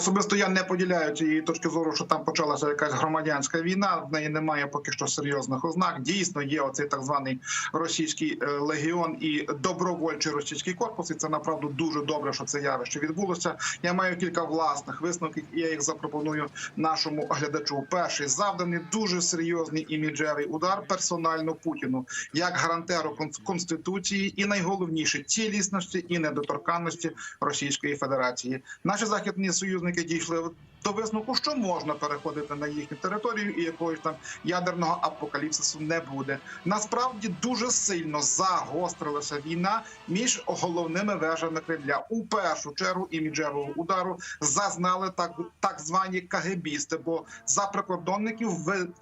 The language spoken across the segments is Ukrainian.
Особисто я не поділяю цієї точки зору, що там почалася якась громадянська війна. В неї немає поки що серйозних ознак. Дійсно, є оцей так званий російський е, легіон і добровольчий російський корпус. І це направду дуже добре, що це явище відбулося. Я маю кілька власних висновків, і я їх запропоную нашому глядачу. Перший завданий дуже серйозний іміджевий удар персонально Путіну як гарантеру конституції, і найголовніше цілісності і недоторканності Російської Федерації. Наші західні союзники дійшли до висновку, що можна переходити на їхню територію, і якогось там ядерного апокаліпсису не буде. Насправді дуже сильно загострилася війна між головними вежами Кремля. У першу чергу іміджевого удару зазнали так, так звані кагебісти, бо за прикордонників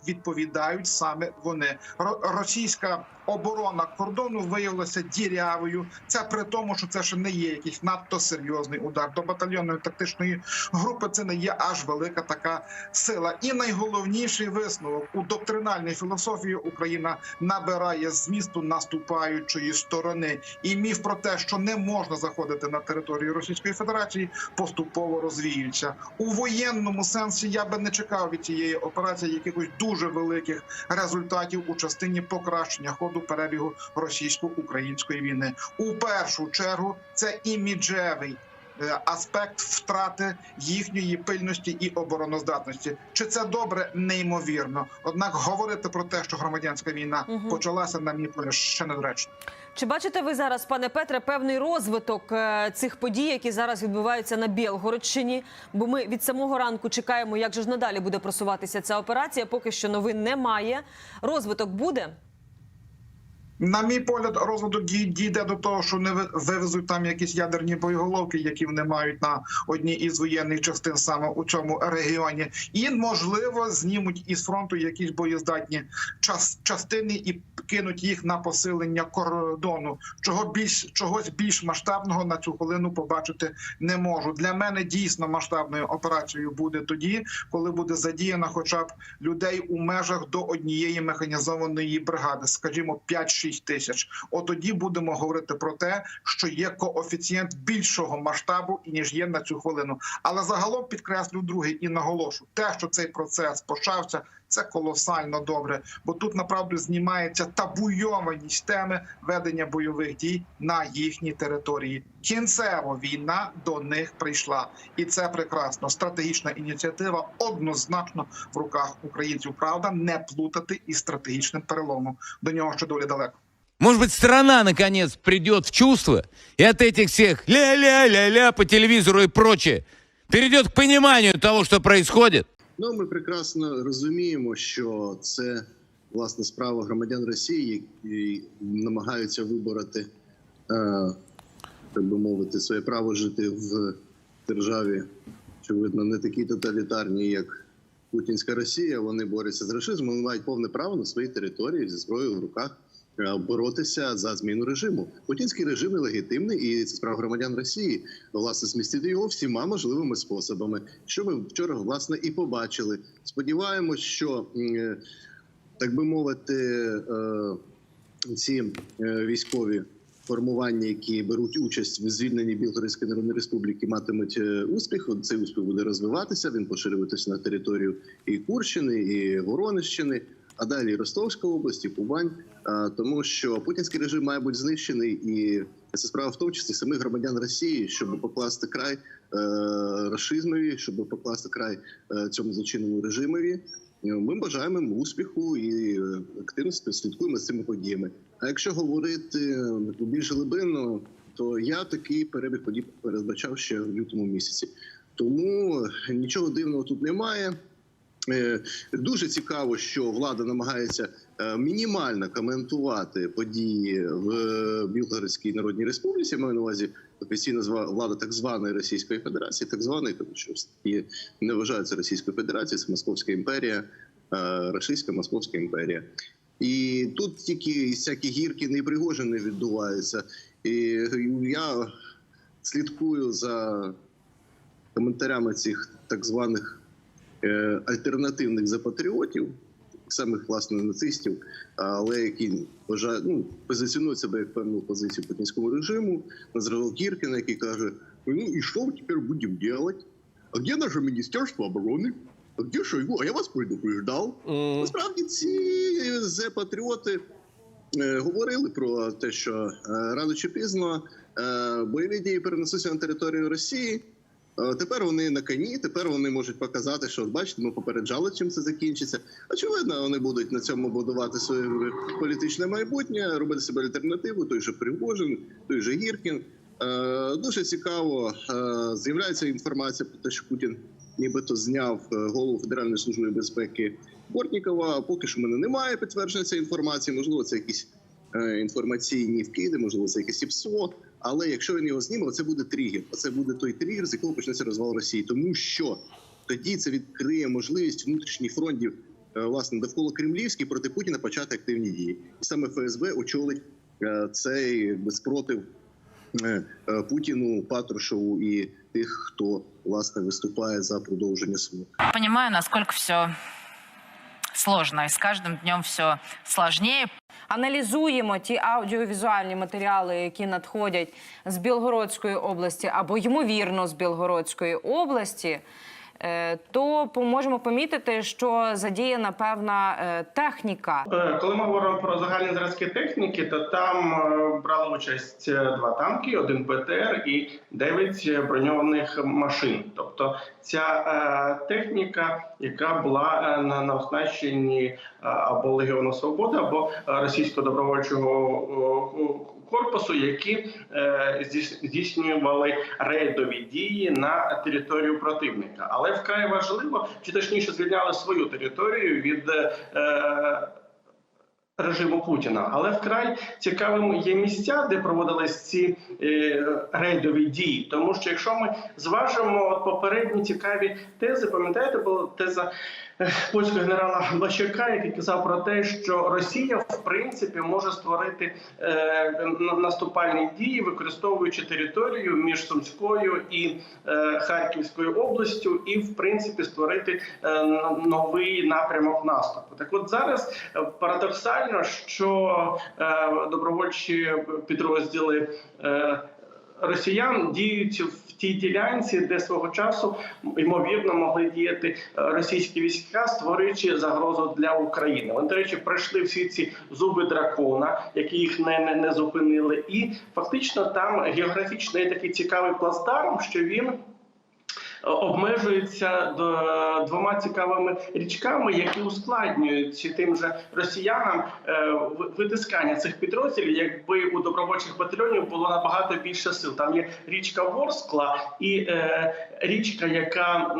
відповідають саме вони. Ро- Російська оборона кордону виявилася дірявою. Це при тому, що це ще не є якийсь надто серйозний удар. До батальйонної тактичної групи це не є аж велика така сила. І найголовніший висновок у доктринальній філософії Україна набирає змісту наступаючої сторони. І міф про те, що не можна заходити на територію Російської Федерації, поступово розвіюється у воєнному сенсі. Я би не чекав від цієї операції якихось дуже великих результатів у частині покращення ходу перебігу російсько-української війни. У першу чергу це іміджевий. Е, Аспект втрати їхньої пильності і обороноздатності, чи це добре? Неймовірно. Однак говорити про те, що громадянська війна Мгм. почалася, на мій погляд, ще недоречно. Чи бачите ви зараз, пане Петре, певний розвиток е, цих подій, які зараз відбуваються на Білгородщині? Бо ми від самого ранку чекаємо, як же ж надалі буде просуватися ця операція. Поки що новин немає. Розвиток буде. На мій погляд, розвиток дій- дійде до того, що не вивезуть там якісь ядерні боєголовки, які вони мають на одній із воєнних частин саме у цьому регіоні, і можливо знімуть із фронту якісь боєздатні час, частини і кинуть їх на посилення кордону. Чого більш чогось більш масштабного на цю хвилину побачити не можу. Для мене дійсно масштабною операцією буде тоді, коли буде задіяно хоча б людей у межах до однієї механізованої бригади, скажімо, 5-6 тисяч. От тоді будемо говорити про те, що є коефіцієнт більшого масштабу ніж є на цю хвилину. Але загалом підкреслю другий і наголошу, те, що цей процес почався. Це колосально добре, бо тут направду знімається табуйованість теми ведення бойових дій на їхній території. Кінцево війна до них прийшла, і це прекрасно. Стратегічна ініціатива однозначно в руках українців. Правда, не плутати із стратегічним переломом. До нього ще доволі далеко. Может быть, страна, наконец, придет в чувство и от этих всех ля-ля-ля-ля по телевизору и прочее перейдет к пониманию того, что происходит? Ну, ми прекрасно розуміємо, що це власне справа громадян Росії, які намагаються вибороти, е, так би мовити, своє право жити в державі, очевидно, не такій тоталітарній, як Путінська Росія. Вони борються з рашизмом, вони мають повне право на своїй території зі зброєю в руках. Е, Боротися за зміну режиму. Путінський режим легітимний, і це справа громадян Росії власне змістити його всіма можливими способами. Що ми вчора власне і побачили. Сподіваємось, що так би мовити, е, ці е, військові формування, які беруть участь в звільненні Білгородської Народної Республіки, матимуть е, успіх. Цей успіх буде розвиватися. Він поширюватися на територію і Курщини, і Воронежщини, а далі Ростовська область, і Кубань. Тому що путінський режим має бути знищений, і це справа в тому числі самих громадян Росії, щоб покласти край е, рашизмові, щоб покласти край е, цьому злочинному режимові. Е, Ми бажаємо йому успіху і е, активно слідкуємо з цими подіями. А якщо говорити більш глибинно, то я такий перебіг подій передбачав ще в лютому місяці. Тому нічого дивного тут немає. Е, Дуже цікаво, що влада намагається е, мінімально коментувати події в е, Білгородській Народній Республіці. Маю на увазі офіційна влада так званої Російської Федерації, так званої, тому що не вважаються Російською Федерацією, це Московська імперія, Російська Московська імперія. І тут тільки всякі гірки не Пригожини відбуваються. І я слідкую за коментарями цих так званих альтернативних за патріотів. самих власне нацистів, але які вважають, ну позиціонують себе як певну позицію путінському режиму, на зразок Гіркіна, який каже: ну і що тепер будемо робити? А де наше міністерство оборони? А де Шойгу? А я вас предупреждав. Насправді ці зе-патріоти е, говорили про те, що е, рано чи пізно е, бойові дії перенесуться на територію Росії. Е, Тепер вони на коні, тепер вони можуть показати, що бачите, ми попереджали, чим це закінчиться. Очевидно, вони будуть на цьому будувати своє політичне майбутнє, робити себе альтернативу. Той же Пригожин, той же Гіркін. Е, Дуже цікаво е, з'являється інформація про те, що Путін нібито зняв голову Федеральної служби безпеки Бортнікова. Поки що в мене немає підтвердження цієї інформації. Можливо, це якісь інформаційні вкиди, можливо, це якесь ІПСО. Але якщо він його зніме, це буде тригер. Це буде той тригер, з якого почнеться розвал Росії, тому що тоді це відкриє можливість внутрішніх фронтів е, власне довкола Кремлівський проти Путіна почати активні дії, і саме ФСБ очолить е, цей спротив е, Путіну, Патрушеву і тих, хто власне виступає за продовження свого. Понимаю, насколько все сложно, и с каждым днем все сложнее. Аналізуємо ті аудіовізуальні матеріали, які надходять з Білгородської області або ймовірно з Білгородської області. Е, То можемо помітити, що задіяна певна е, техніка. Е, Коли ми говоримо про загальні зразки техніки, то там брали участь два танки, один БТР і дев'ять броньованих машин. Тобто ця техніка, яка була на, на оснащенні або Легіону Свободи, або російського добровольчого корпусу, які е, здійснювали рейдові дії на територію противника. Але вкрай важливо, чи точніше звільняли свою територію від. Е, Режиму Путіна, але вкрай цікавими є місця, де проводились ці е, рейдові дії. Тому що якщо ми зважимо попередні цікаві тези, пам'ятаєте, була теза е, польського генерала Блащака, який казав про те, що Росія в принципі може створити е, наступальні дії, використовуючи територію між Сумською і е, Харківською областю, і в принципі створити е, новий напрямок наступу. Так, от зараз парадоксально, що добровольчі підрозділи. Росіян діють в тій ділянці, де свого часу ймовірно могли діяти е, російські війська, створюючи загрозу для України. Вони, до речі, пройшли всі ці зуби дракона, які їх не, не, не зупинили, і фактично там географічно є такий цікавий плацдарм, що він обмежується до- двома цікавими річками, які ускладнюють тим же росіянам е, витискання цих підрозділів, якби у добровольчих батальйонів було набагато більше сил. Там є річка Ворскла і е, річка, яка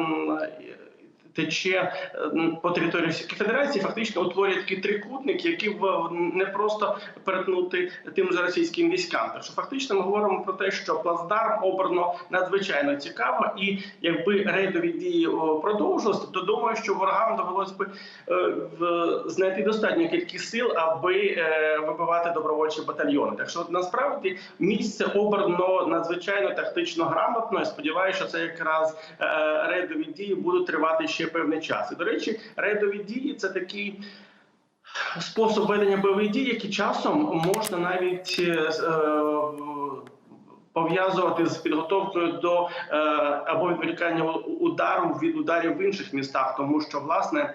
тече е, по території Російської Федерації, фактично утворює такий трикутник, який не просто перетнути тим же російським військам. Так що фактично ми говоримо про те, що плацдарм обрано надзвичайно цікаво, і якби рейдові дії продовжилися, то думаю, що ворогам довелось би е, знайти достатню кількість сил, аби е, вибивати добровольчі батальйони. Так що насправді місце обрано надзвичайно тактично грамотно. і Сподіваюся, що це якраз рейдові дії будуть тривати ще певний час. І до речі, рейдові дії це такий. Спосіб ведення бойових дій, які часом можна навіть е, пов'язувати з підготовкою до е, або відволікання удару від ударів в інших містах, тому що власне.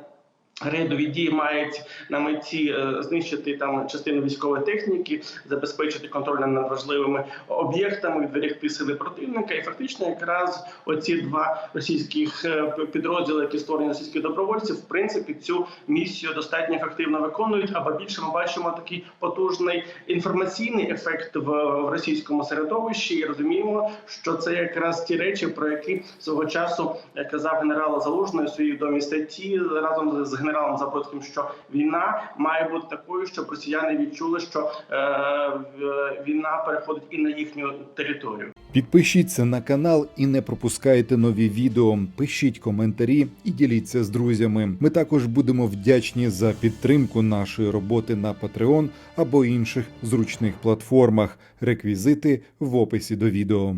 Рейдові дії мають на меті е, знищити там частину військової техніки, забезпечити контроль над важливими об'єктами, відволікти сили противника. І фактично, якраз оці два російських е, підрозділи, які створені російські добровольці, в принципі, цю місію достатньо ефективно виконують. Або більше ми бачимо такий потужний інформаційний ефект в, російському середовищі, і розуміємо, що це якраз ті речі, про які свого часу казав генерал Залужний у своїй відомій статті разом з генералом Забродським, що війна має бути такою, щоб росіяни відчули, що е, війна переходить і на їхню територію. Підпишіться на канал і не пропускайте нові відео. Пишіть коментарі і діліться з друзями. Ми також будемо вдячні за підтримку нашої роботи на Patreon або інших зручних платформах. Реквізити в описі до відео.